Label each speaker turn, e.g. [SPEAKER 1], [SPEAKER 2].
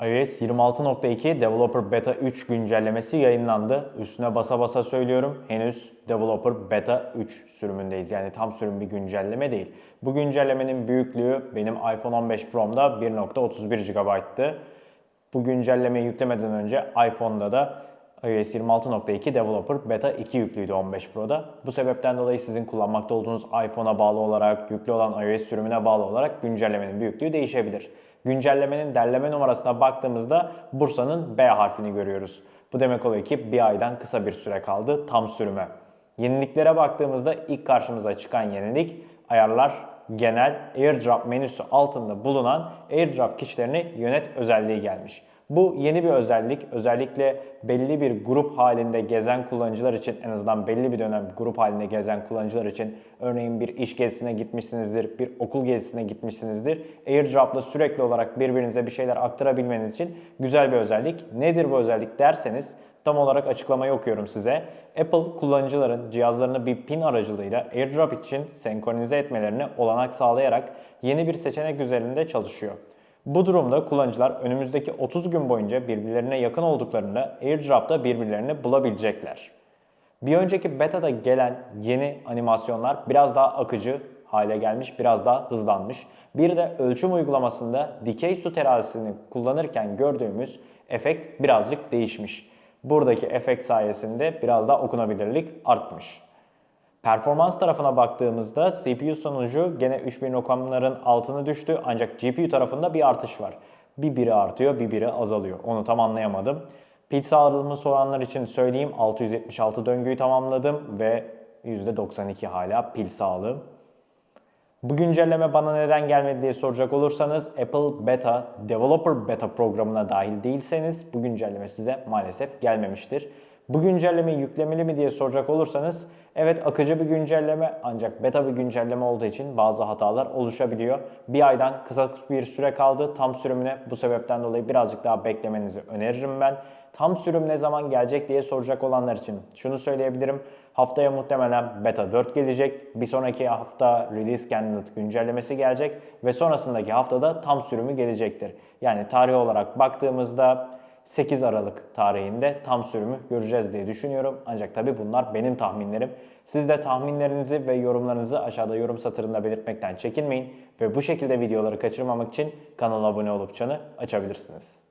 [SPEAKER 1] iOS 26.2 Developer Beta 3 güncellemesi yayınlandı. Üstüne basa basa söylüyorum. Henüz Developer Beta 3 sürümündeyiz. Yani tam sürüm bir güncelleme değil. Bu güncellemenin büyüklüğü benim iPhone 15 Pro'mda 1.31 GB'tı. Bu güncellemeyi yüklemeden önce iPhone'da da iOS 26.2 Developer Beta 2 yüklüydü 15 Pro'da. Bu sebepten dolayı sizin kullanmakta olduğunuz iPhone'a bağlı olarak, yüklü olan iOS sürümüne bağlı olarak güncellemenin büyüklüğü değişebilir. Güncellemenin derleme numarasına baktığımızda Bursa'nın B harfini görüyoruz. Bu demek oluyor ki bir aydan kısa bir süre kaldı tam sürüme. Yeniliklere baktığımızda ilk karşımıza çıkan yenilik ayarlar genel AirDrop menüsü altında bulunan AirDrop kişilerini yönet özelliği gelmiş. Bu yeni bir özellik. Özellikle belli bir grup halinde gezen kullanıcılar için en azından belli bir dönem grup halinde gezen kullanıcılar için örneğin bir iş gezisine gitmişsinizdir, bir okul gezisine gitmişsinizdir. AirDrop'la sürekli olarak birbirinize bir şeyler aktarabilmeniz için güzel bir özellik. Nedir bu özellik derseniz tam olarak açıklamayı okuyorum size. Apple kullanıcıların cihazlarını bir pin aracılığıyla AirDrop için senkronize etmelerine olanak sağlayarak yeni bir seçenek üzerinde çalışıyor. Bu durumda kullanıcılar önümüzdeki 30 gün boyunca birbirlerine yakın olduklarında AirDrop'ta birbirlerini bulabilecekler. Bir önceki beta'da gelen yeni animasyonlar biraz daha akıcı hale gelmiş, biraz daha hızlanmış. Bir de ölçüm uygulamasında dikey su terazisini kullanırken gördüğümüz efekt birazcık değişmiş. Buradaki efekt sayesinde biraz daha okunabilirlik artmış. Performans tarafına baktığımızda CPU sonucu gene 3000 rakamların altına düştü ancak GPU tarafında bir artış var. Bir biri artıyor, bir biri azalıyor. Onu tam anlayamadım. Pil sağlığımı soranlar için söyleyeyim 676 döngüyü tamamladım ve %92 hala pil sağlığı. Bu güncelleme bana neden gelmedi diye soracak olursanız Apple Beta, Developer Beta programına dahil değilseniz bu güncelleme size maalesef gelmemiştir. Bu güncellemeyi yüklemeli mi diye soracak olursanız evet akıcı bir güncelleme ancak beta bir güncelleme olduğu için bazı hatalar oluşabiliyor. Bir aydan kısa bir süre kaldı tam sürümüne bu sebepten dolayı birazcık daha beklemenizi öneririm ben. Tam sürüm ne zaman gelecek diye soracak olanlar için şunu söyleyebilirim. Haftaya muhtemelen beta 4 gelecek. Bir sonraki hafta release candidate güncellemesi gelecek ve sonrasındaki haftada tam sürümü gelecektir. Yani tarih olarak baktığımızda 8 Aralık tarihinde tam sürümü göreceğiz diye düşünüyorum. Ancak tabi bunlar benim tahminlerim. Siz de tahminlerinizi ve yorumlarınızı aşağıda yorum satırında belirtmekten çekinmeyin. Ve bu şekilde videoları kaçırmamak için kanala abone olup çanı açabilirsiniz.